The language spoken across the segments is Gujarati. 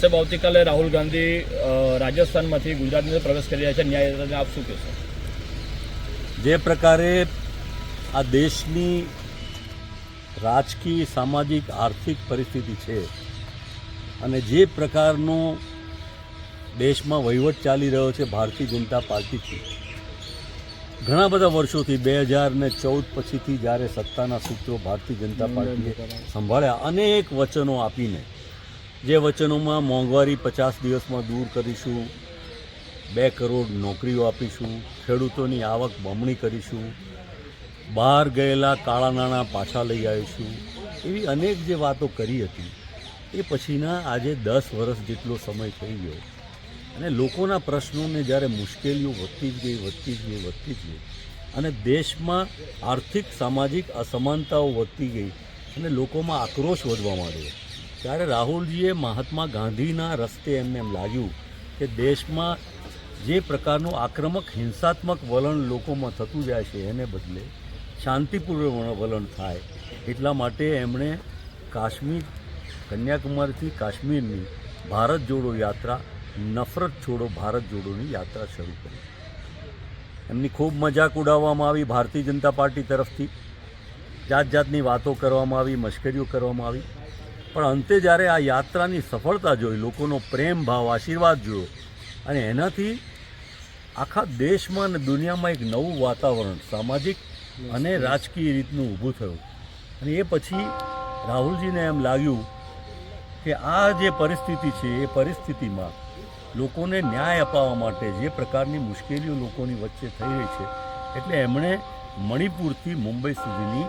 સાહેબ આવતીકાલે રાહુલ ગાંધી રાજસ્થાનમાંથી ગુજરાતની અંદર પ્રવેશ કરી રહ્યા છે. ન્યાય યાત્રાને આપ શું કહેશો? જે પ્રકારે આ દેશની રાજકીય સામાજિક આર્થિક પરિસ્થિતિ છે અને જે પ્રકારનો દેશમાં વહીવટ ચાલી રહ્યો છે ભારતીય જનતા પાર્ટીથી ઘણા બધા વર્ષોથી બે હજાર ને ચૌદ પછીથી જ્યારે સત્તાના સૂત્રો ભારતીય જનતા પાર્ટીએ સંભાળ્યા અનેક વચનો આપીને જે વચનોમાં મોંઘવારી પચાસ દિવસમાં દૂર કરીશું, બે કરોડ નોકરીઓ આપીશું, ખેડૂતોની આવક બમણી કરીશું, બહાર ગયેલા કાળા નાણાં પાછા લઈ આવીશું, એવી અનેક જે વાતો કરી હતી, એ પછીના આજે દસ વર્ષ જેટલો સમય થઈ ગયો. અને લોકોના પ્રશ્નોને જ્યારે મુશ્કેલીઓ વધતી જ ગઈ, વધતી જ ગઈ, વધતી જ ગઈ, અને દેશમાં આર્થિક, સામાજિક અસમાનતાઓ વધતી ગઈ, અને લોકોમાં આક્રોશ વધવા માંડ્યો. ત્યારે રાહુલજીએ મહાત્મા ગાંધીના રસ્તે એમને એમ લાગ્યું કે દેશમાં જે પ્રકારનું આક્રમક, હિંસાત્મક વલણ લોકોમાં થતું જાય છે, એને બદલે શાંતિપૂર્ણ વલણ થાય. એટલા માટે એમણે કાશ્મીર, કન્યાકુમારીથી કાશ્મીરની ભારત જોડો યાત્રા, નફરત છોડો ભારત જોડોની યાત્રા શરૂ કરી. એમની ખૂબ મજાક ઉડાવવામાં આવી ભારતીય જનતા પાર્ટી તરફથી. જાત જાતની વાતો કરવામાં આવી, મશ્કરીઓ કરવામાં આવી. પણ અંતે જ્યારે આ યાત્રાની સફળતા જોઈ, લોકોનો પ્રેમ, ભાવ, આશીર્વાદ જોયો અને એનાથી આખા દેશમાં અને દુનિયામાં એક નવું વાતાવરણ, સામાજિક અને રાજકીય રીતનું ઊભું થયું. અને એ પછી રાહુલજીને એમ લાગ્યું કે આ જે પરિસ્થિતિ છે, એ પરિસ્થિતિમાં લોકોને ન્યાય અપાવવા માટે જે પ્રકારની મુશ્કેલીઓ લોકોની વચ્ચે થઈ રહી છે, એટલે એમણે મણિપુરથી મુંબઈ સુધીની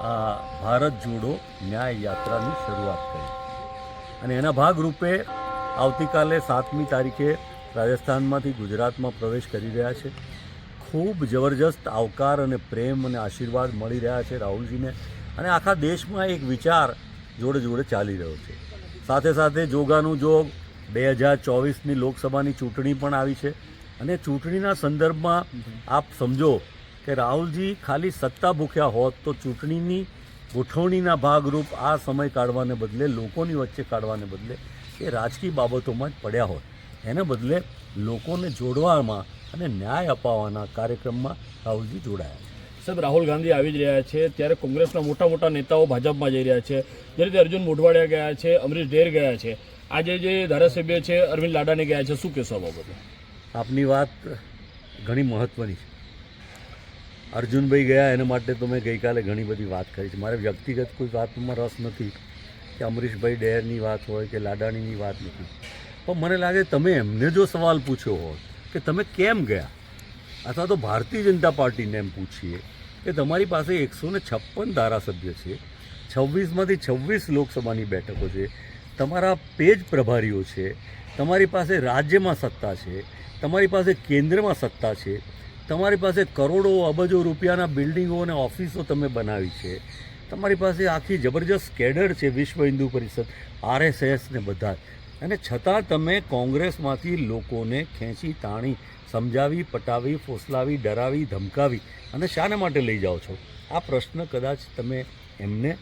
આ ભારત જોડો ન્યાય યાત્રાની શરૂઆત કરી. અને એના ભાગરૂપે આવતીકાલે સાતમી તારીખે રાજસ્થાનમાંથી ગુજરાતમાં પ્રવેશ કરી રહ્યા છે. ખૂબ જબરજસ્ત આવકાર અને પ્રેમ અને આશીર્વાદ મળી રહ્યા છે રાહુલજીને અને આખા દેશમાં એક વિચાર જોડે જોડે ચાલી રહ્યો છે. સાથે સાથે જોગાનું જોગ બે હજાર ચોવીસની લોકસભાની ચૂંટણી પણ આવી છે. અને ચૂંટણીના સંદર્ભમાં આપ સમજો કે રાહુલજી ખાલી સત્તા ભૂખ્યા હોત તો ચૂંટણીની ગોઠવણીના ભાગરૂપ આ સમય કાઢવાને બદલે લોકોની વચ્ચે કાઢવાને બદલે એ રાજકીય બાબતોમાં જ પડ્યા હોત. એને બદલે લોકોને જોડવામાં અને ન્યાય અપાવવાના કાર્યક્રમમાં રાહુલજી જોડાયા. સાહેબ રાહુલ ગાંધી આવી જ રહ્યા છે. ત્યારે કોંગ્રેસના મોટા મોટા નેતાઓ ભાજપમાં જઈ રહ્યા છે. જે રીતે અર્જુન મોઢવાડિયા ગયા છે અમરીશ ડેર ગયા છે. આજે જે ધારાસભ્ય છે અરવિંદ લાડાને ગયા છે. શું કહેશો આ બાબતે? આપની વાત ઘણી મહત્ત્વની છે. અર્જુનભાઈ ગયા એના માટે તો મેં ગઈકાલે ઘણી બધી વાત કરી છે. મારે વ્યક્તિગત કોઈ વાતમાં રસ નથી કે અમરીશભાઈ ડેરની વાત હોય કે લાડાણીની વાત નથી. પણ મને લાગે તમે એમને જો સવાલ પૂછ્યો હોય કે તમે કેમ ગયા? અથવા તો ભારતીય જનતા પાર્ટીને એમ પૂછીએ કે તમારી પાસે એકસો ને છપ્પન ધારાસભ્ય છે, છવ્વીસમાંથી છવ્વીસ લોકસભાની બેઠકો છે, તમારા પેજ પ્રભારીઓ છે, તમારી પાસે રાજ્યમાં સત્તા છે, તમારી પાસે કેન્દ્રમાં સત્તા છે તમારી પાસે કરોડો અબજો રૂપિયાના બિલ્ડિંગો અને ઓફિસો તમે બનાવી છે. તમારી પાસે આખી જબરજસ્ત કેડર છે વિશ્વ હિન્દુ પરિષદ, આરએસએસ ને બધા. અને છતાં તમે કોંગ્રેસમાંથી લોકોને ખેંચી, તાણી, સમજાવી, પટાવી, ફોસલાવી, ડરાવી, ધમકાવી અને શાને માટે લઈ જાઓ છો? આ પ્રશ્ન કદાચ તમે એમને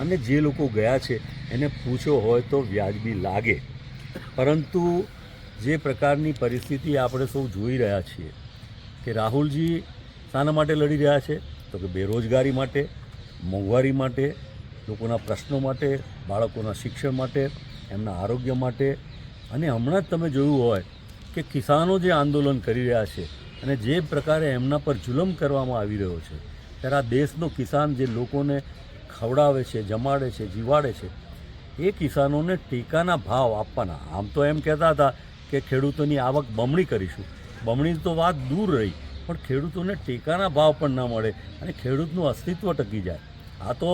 અને જે લોકો ગયા છે એને પૂછો હોય તો વ્યાજબી લાગે. પરંતુ જે પ્રકારની પરિસ્થિતિ આપણે સૌ જોઈ રહ્યા છીએ કે રાહુલજી શાના માટે લડી રહ્યા છે? તો કે બેરોજગારી માટે, મોંઘવારી માટે, લોકોના પ્રશ્નો માટે, બાળકોના શિક્ષણ માટે, એમના આરોગ્ય માટે. અને હમણાં જ તમે જોયું હોય કે કિસાનો જે આંદોલન કરી રહ્યા છે અને જે પ્રકારે એમના પર જુલમ કરવામાં આવી રહ્યો છે, ત્યારે આ દેશનો કિસાન જે લોકોને ખવડાવે છે, જમાડે છે, જીવાડે છે, એ કિસાનોને ટેકાના ભાવ આપવાના. આમ તો એમ કહેતા હતા કે ખેડૂતોની આવક બમણી કરીશું. બમણી તો વાત દૂર રહી, પણ ખેડૂતોને ટેકાના ભાવ પણ ના મળે અને ખેડૂતનું અસ્તિત્વ ટકી જાય. આ તો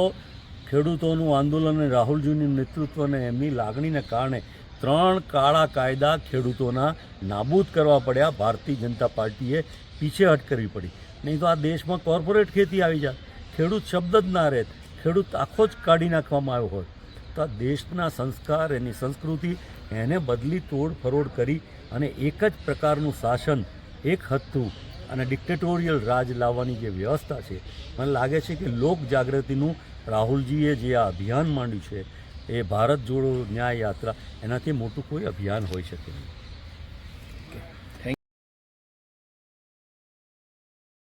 ખેડૂતોનું આંદોલન અને રાહુલજીનું નેતૃત્વ અને એમની લાગણીને કારણે ત્રણ કાળા કાયદા ખેડૂતોના નાબૂદ કરવા પડ્યા. ભારતીય જનતા પાર્ટીએ પીછેહટ કરવી પડી. નહીં તો આ દેશમાં કોર્પોરેટ ખેતી આવી જાય. ખેડૂત શબ્દ જ ના રહે. ખેડૂત આખો જ કાઢી નાખવામાં આવ્યો હોય. તો દેશના સંસ્કાર, એની સંસ્કૃતિ, એને બદલી તોડ ફરોડ કરી અને એક જ પ્રકારનું શાસન, એક હતું અને ડિક્ટેટોરિયલ રાજ લાવવાની જે વ્યવસ્થા છે, મને લાગે છે કે લોક જાગૃતિનું રાહુલજીએ જે આ અભિયાન માંડ્યું છે, એ ભારત જોડો ન્યાય યાત્રા, એનાથી મોટું કોઈ અભિયાન હોઈ શકે નહીં.